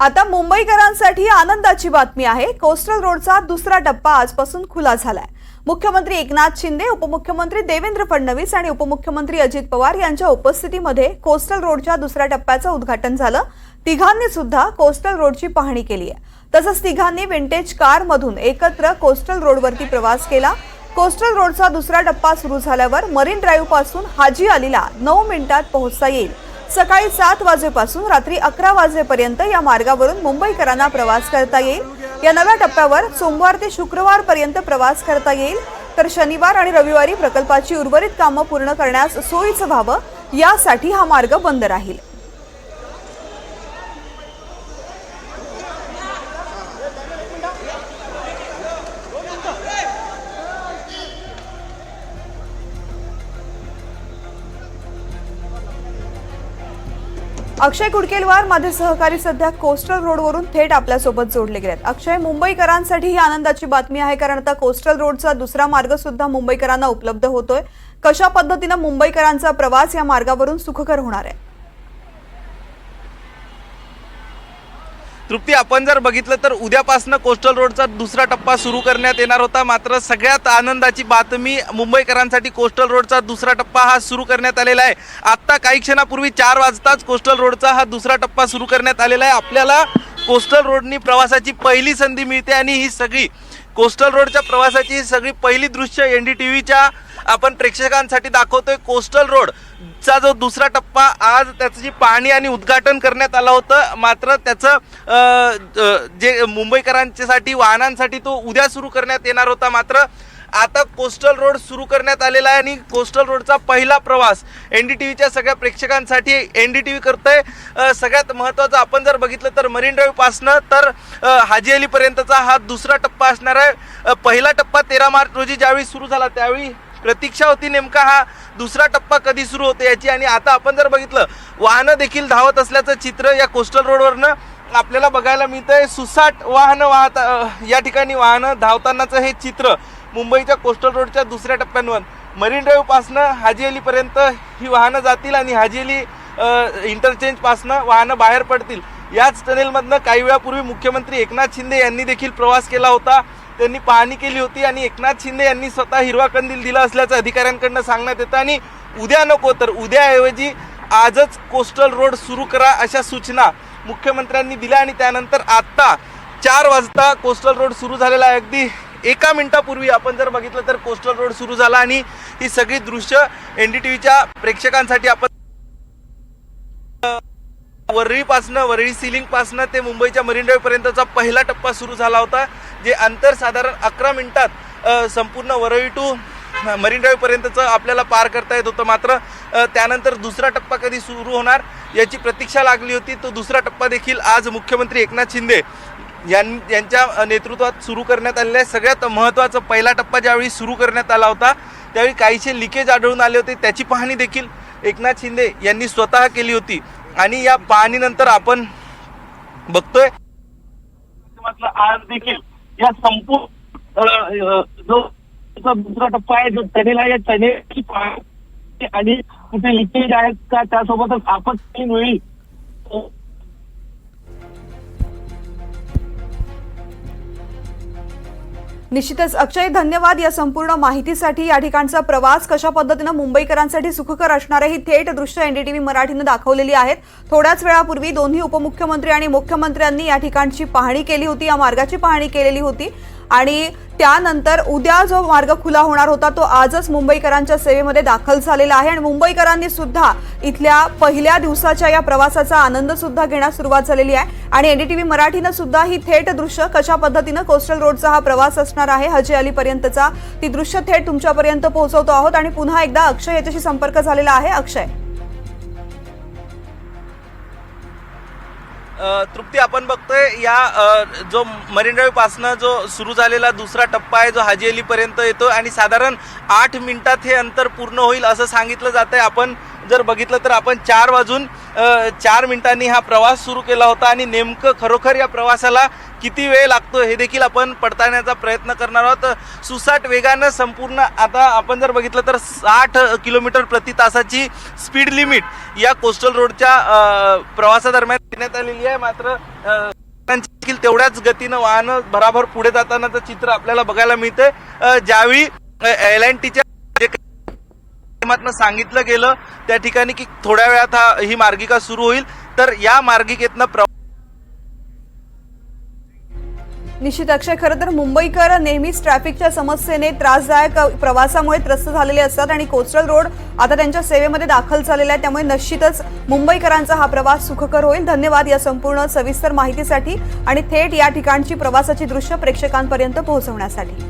आता मुंबईकरांसाठी आनंदाची बातमी आहे. कोस्टल रोडचा दुसरा टप्पा आजपासून खुला झालाय. मुख्यमंत्री एकनाथ शिंदे उपमुख्यमंत्री देवेंद्र फडणवीस आणि उपमुख्यमंत्री अजित पवार यांच्या उपस्थितीमध्ये कोस्टल रोडच्या दुसऱ्या टप्प्याचं उद्घाटन झालं. तिघांनी सुद्धा कोस्टल रोडची पाहणी केली आहे. तसंच तिघांनी विंटेज कारमधून एकत्र कोस्टल रोडवरती प्रवास केला. कोस्टल रोडचा दुसरा टप्पा सुरू झाल्यावर मरीन ड्राईव्हपासून हाजी अलीला नऊ मिनिटात पोहोचता येईल. सकाळी सात वाजेपासून रात्री अकरा वाजेपर्यंत या मार्गावरून मुंबईकरांना प्रवास करता येईल. या नव्या टप्प्यावर सोमवार ते शुक्रवार पर्यंत प्रवास करता येईल. तर शनिवार आणि रविवारी प्रकल्पाची उर्वरित कामं पूर्ण करण्यास सोयीचं व्हावं यासाठी हा मार्ग बंद राहील. अक्षय कुडकेलवार माझे सहकारी सध्या कोस्टल रोडवरून थेट आपल्यासोबत जोडले गेलेत. अक्षय मुंबईकरांसाठी ही आनंदाची बातमी आहे कारण आता कोस्टल रोडचा दुसरा मार्ग सुद्धा मुंबईकरांना उपलब्ध होतोय. कशा पद्धतीनं मुंबईकरांचा प्रवास या मार्गावरून सुखकर होणार आहे? तृप्ती आपण जर बघितलं तर उद्यापासनं कोस्टल रोडचा दुसरा टप्पा सुरू करण्यात येणार होता. मात्र सगळ्यात आनंदाची बातमी मुंबईकरांसाठी कोस्टल रोडचा दुसरा टप्पा हा सुरू करण्यात आलेला आहे. आत्ता काही क्षणापूर्वी चार वाजताच कोस्टल रोडचा हा दुसरा टप्पा सुरू करण्यात आलेला आहे. आपल्याला कोस्टल रोडनी प्रवासाची पहिली संधी मिळते आणि ही सगळी कोस्टल रोडच्या प्रवासाची सगळी पहिली दृश्य एन डी टी व्हीच्या आपण प्रेक्षकांसाठी दाखवतोय. कोस्टल रोड चा जो दुसरा टप्पा आज त्याचं जी पाहणी आणि उद्घाटन करण्यात आलं होतं मात्र त्याचं जे मुंबईकरांच्यासाठी वाहनांसाठी तो उद्या सुरू करण्यात येणार होता. मात्र आता कोस्टल रोड सुरू करण्यात आलेला आहे आणि कोस्टल रोडचा पहिला प्रवास एन डी टी व्हीच्या सगळ्या प्रेक्षकांसाठी एन डी टी व्ही करतोय. आहे सगळ्यात महत्त्वाचं आपण जर बघितलं तर मरीन ड्राईव्हपासनं तर हाजी अलीपर्यंतचा हा दुसरा टप्पा असणार आहे. पहिला टप्पा तेरा मार्च रोजी ज्यावेळी सुरू झाला त्यावेळी प्रतीक्षा होती नेमका हा दुसरा टप्पा कधी सुरू होतो याची. आणि आता आपण जर बघितलं वाहनं देखील धावत असल्याचं चित्र या कोस्टल रोडवरनं आपल्याला बघायला मिळतंय. सुसाट वाहनं वाहत या ठिकाणी वाहनं धावतानाचं हे चित्र मुंबईच्या कोस्टल रोडच्या दुसऱ्या टप्प्यांवर. मरीन ड्राईव्हपासनं हाजी अलीपर्यंत ही वाहनं जातील आणि हाजी अली इंटरचेंजपासनं वाहनं बाहेर पडतील. याच टनेलमधनं काही वेळापूर्वी मुख्यमंत्री एकनाथ शिंदे यांनी देखील प्रवास केला होता. त्यांनी पाहणी केली होती आणि एकनाथ शिंदे यांनी स्वतः हिरवा कंदील दिला असल्याचं अधिकाऱ्यांकडनं सांगण्यात येतं. आणि उद्या नको तर उद्याऐवजी आजच कोस्टल रोड सुरू करा अशा सूचना मुख्यमंत्र्यांनी दिल्या आणि त्यानंतर आत्ता चार वाजता कोस्टल रोड सुरू झालेला आहे. अगदी एका मिनिटापूर्वी आपण जर बघितलं तर कोस्टल रोड सुरू झाला आणि ही सगळी दृश्य एन डी टी व्हीच्या प्रेक्षकांसाठी आपण वरळीपासनं वरळी सिलिंगपासनं ते मुंबईच्या मरीन ड्राईव्हपर्यंतचा पहिला टप्पा सुरू झाला होता जे अंतर साधारण अकरा मिनिटात संपूर्ण वरळी टू मरीन ड्राईव्हपर्यंतचं आपल्याला पार करता येत होतं. मात्र त्यानंतर दुसरा टप्पा कधी सुरू होणार याची प्रतीक्षा लागली होती. तो दुसरा टप्पा देखील आज मुख्यमंत्री एकनाथ शिंदे यांच्या नेतृत्वात सुरू करण्यात आलेल्या सगळ्यात महत्त्वाचा पहिला टप्पा ज्यावेळी सुरू करण्यात आला होता त्यावेळी काहीसे लिकेज आढळून आले होते. त्याची पाहणी देखील एकनाथ शिंदे यांनी स्वतः केली होती. आणि या पाहणीनंतर आपण बघतोय. आज देखील या संपूर्ण जो दुसरा टप्पा आहे जो चनेला या चनेची पाहणी आणि कुठे लिकेज आहेत का त्यासोबतच आपत्कालीन वेळी निश्चितच. अक्षय धन्यवाद या संपूर्ण माहितीसाठी. या ठिकाणचा प्रवास कशा पद्धतीनं मुंबईकरांसाठी सुखकर असणार आहे ही थेट दृश्य एनडीटीव्ही मराठीनं दाखवलेली आहेत. थोड्याच वेळापूर्वी दोन्ही उपमुख्यमंत्री आणि मुख्यमंत्र्यांनी या ठिकाणची पाहणी केली होती या मार्गाची पाहणी केलेली होती. आणि त्यानंतर उद्या जो मार्ग खुला होणार होता तो आजच मुंबईकरांच्या सेवेमध्ये दाखल झालेला आहे. आणि मुंबईकरांनी सुद्धा इथल्या पहिल्या दिवसाच्या या प्रवासाचा आनंद सुद्धा घेण्यास सुरुवात झालेली आहे. आणि एनडीटीव्ही मराठीनं सुद्धा ही थेट दृश्य कशा पद्धतीनं कोस्टल रोडचा हा प्रवास असणार आहे हजे अलीपर्यंतचा ती दृश्य थेट तुमच्यापर्यंत पोहोचवतो आहोत. आणि पुन्हा एकदा अक्षय याच्याशी संपर्क झालेला आहे. अक्षय. तृप्ती आपण बघतोय या जो मरीन ड्राईव्ह जो सुरू झालेला दुसरा टप्पा आहे जो हाजी अलीपर्यंत येतो आणि साधारण आठ मिनिटात हे अंतर पूर्ण होईल असं सांगितलं जात आहे आपण जर बघितलं तर आपण चार वाजून चार मिनिटांनी हा प्रवास सुरू केला होता आणि नेमकं खरोखर या प्रवासाला किती वेळ लागतो हे देखील आपण पडताळण्याचा प्रयत्न करणार आहोत. सुसाट वेगानं संपूर्ण आता आपण जर बघितलं तर साठ किलोमीटर प्रति तासाची स्पीड लिमिट या कोस्टल रोडच्या प्रवासादरम्यान देण्यात आलेली आहे. मात्र देखील तेवढ्याच गतीनं वाहनं भराभर पुढे जातानाचं चित्र आपल्याला बघायला मिळतंय. ज्यावेळी एल एन टीच्या माध्यमातनं सांगितलं गेलं त्या ठिकाणी की थोड्या वेळात हा ही मार्गिका सुरू होईल. तर या मार्गिकेतनं निश्चित अक्षय खरं तर मुंबईकर नेहमीच ट्रॅफिकच्या समस्येने त्रासदायक प्रवासामुळे त्रस्त झालेले असतात आणि कोस्टल रोड आता त्यांच्या सेवेमध्ये दाखल झालेला आहे. त्यामुळे निश्चितच मुंबईकरांचा हा प्रवास सुखकर होईल. धन्यवाद या संपूर्ण सविस्तर माहितीसाठी आणि थेट या ठिकाणची प्रवासाची दृश्य प्रेक्षकांपर्यंत पोहोचवण्यासाठी.